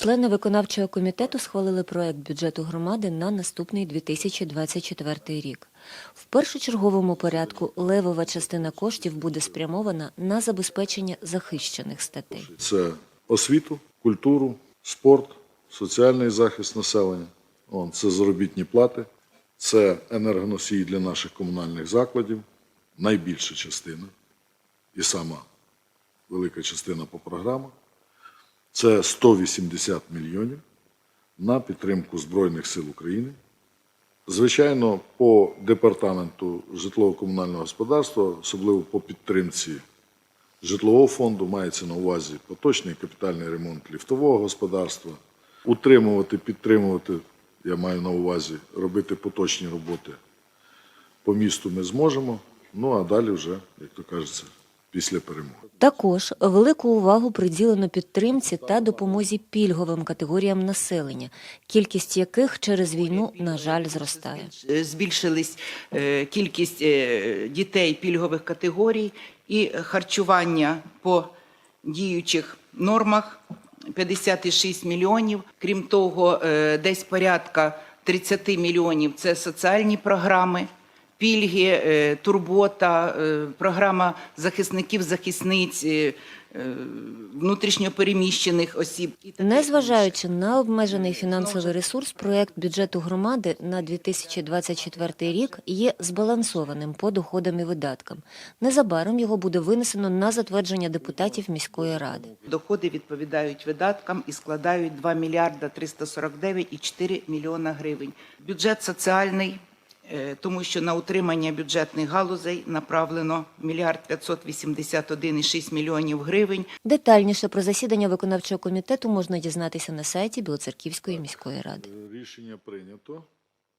Члени виконавчого комітету схвалили проект бюджету громади на наступний 2024 рік. В першочерговому порядку левова частина коштів буде спрямована на забезпечення захищених статей. Це освіту, культуру, спорт, соціальний захист населення. Це заробітні плати, це енергоносії для наших комунальних закладів, найбільша частина і сама велика частина по програмах. Це 180 мільйонів на підтримку Збройних сил України. Звичайно, по департаменту житлово-комунального господарства, особливо по підтримці житлового фонду, мається на увазі поточний капітальний ремонт ліфтового господарства, утримувати, підтримувати, я маю на увазі, робити поточні роботи по місту ми зможемо. Ну а далі вже, як то кажеться, після перемоги. Також велику увагу приділено підтримці та допомозі пільговим категоріям населення, кількість яких через війну, на жаль, зростає. Е, збільшились е, кількість е, дітей пільгових категорій і харчування по діючих нормах 56 мільйонів. Крім того, десь порядка 30 мільйонів це соціальні програми. Пільги, е, турбота, е, програма захисників, захисниць, е, внутрішньопереміщених осіб. Незважаючи на обмежений фінансовий ресурс, проект бюджету громади на 2024 рік є збалансованим по доходам і видаткам. Незабаром його буде винесено на затвердження депутатів міської ради. Доходи відповідають видаткам і складають 2 мільярда 349,4 мільйона гривень. Бюджет соціальний, тому що на утримання бюджетних галузей направлено мільярд 581,6 мільйонів гривень. Детальніше про засідання виконавчого комітету можна дізнатися на сайті Білоцерківської міської ради. Рішення прийнято.